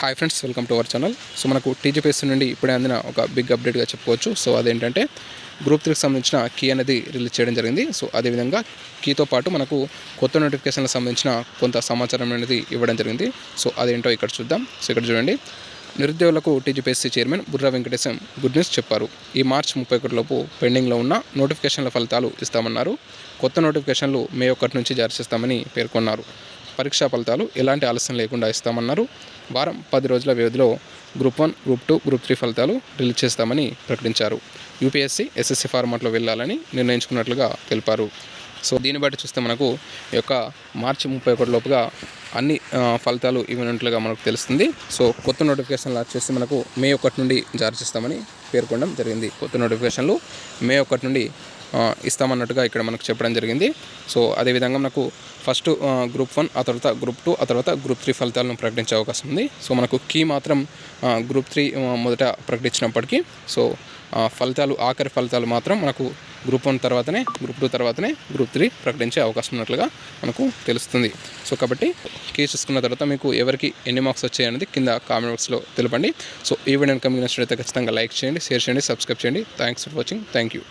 Hi friends welcome to our channel so మనకు TGPSC నుండి ఇప్పుడే అందిన ఒక బిగ్ అప్డేట్గా చెప్పుకోవచ్చు. సో అదేంటంటే గ్రూప్ త్రీకి సంబంధించిన కీ అనేది రిలీజ్ చేయడం జరిగింది. సో అదేవిధంగా కీతో పాటు మనకు కొత్త నోటిఫికేషన్లకు సంబంధించిన కొంత సమాచారం అనేది ఇవ్వడం జరిగింది. సో అదేంటో ఇక్కడ చూద్దాం. సో ఇక్కడ చూడండి. నిరుద్యోగులకు TGPSC chairman Burra Venkatesham good news చెప్పారు. ఈ మార్చి ముప్పై ఒకటిలోపు పెండింగ్లో ఉన్న నోటిఫికేషన్ల ఫలితాలు ఇస్తామన్నారు. కొత్త నోటిఫికేషన్లు మే ఒకటి నుంచి జారీ చేస్తామని పేర్కొన్నారు. పరీక్షా ఫలితాలు ఎలాంటి ఆలస్యం లేకుండా ఇస్తామన్నారు. వారం పది రోజుల వ్యవధిలో group one group two group three ఫలితాలు రిలీజ్ చేస్తామని ప్రకటించారు. యూపీఎస్సీ ఎస్ఎస్సీ ఫార్మాట్లో వెళ్ళాలని నిర్ణయించుకున్నట్లుగా తెలిపారు. సో దీన్ని బట్టి చూస్తే మనకు ఈ యొక్క మార్చి ముప్పై ఒకటి లోపుగా అన్ని ఫలితాలు ఇవ్వనున్నట్లుగా మనకు తెలుస్తుంది. సో కొత్త నోటిఫికేషన్లు వచ్చేసి మనకు మే ఒకటి నుండి జారీ చేస్తామని పేర్కొనడం జరిగింది. కొత్త నోటిఫికేషన్లు మే ఒకటి నుండి ఇస్తామన్నట్టుగా ఇక్కడ మనకు చెప్పడం జరిగింది. సో అదేవిధంగా మనకు ఫస్ట్ గ్రూప్ వన్ ఆ తర్వాత గ్రూప్ టూ ఆ తర్వాత గ్రూప్ త్రీ ఫలితాలను ప్రకటించే అవకాశం ఉంది. సో మనకు కీ మాత్రం గ్రూప్ త్రీ మొదట ప్రకటించినప్పటికీ సో ఫలితాలు ఆఖరి ఫలితాలు మాత్రం మనకు గ్రూప్ వన్ తర్వాతనే గ్రూప్ టూ తర్వాతనే గ్రూప్ త్రీ ప్రకటించే అవకాశం ఉన్నట్లుగా మనకు తెలుస్తుంది. సో కాబట్టి కీ చూసుకున్న తర్వాత మీకు ఎవరికి ఎన్ని మార్క్స్ వచ్చాయి అనేది కింద కామెంట్ బాక్స్లో తెలపండి. సో ఈ వీడియో కనుక అయితే ఖచ్చితంగా లైక్ చేయండి షేర్ చేయండి సబ్స్క్రైబ్ చేయండి. Thanks for watching thank you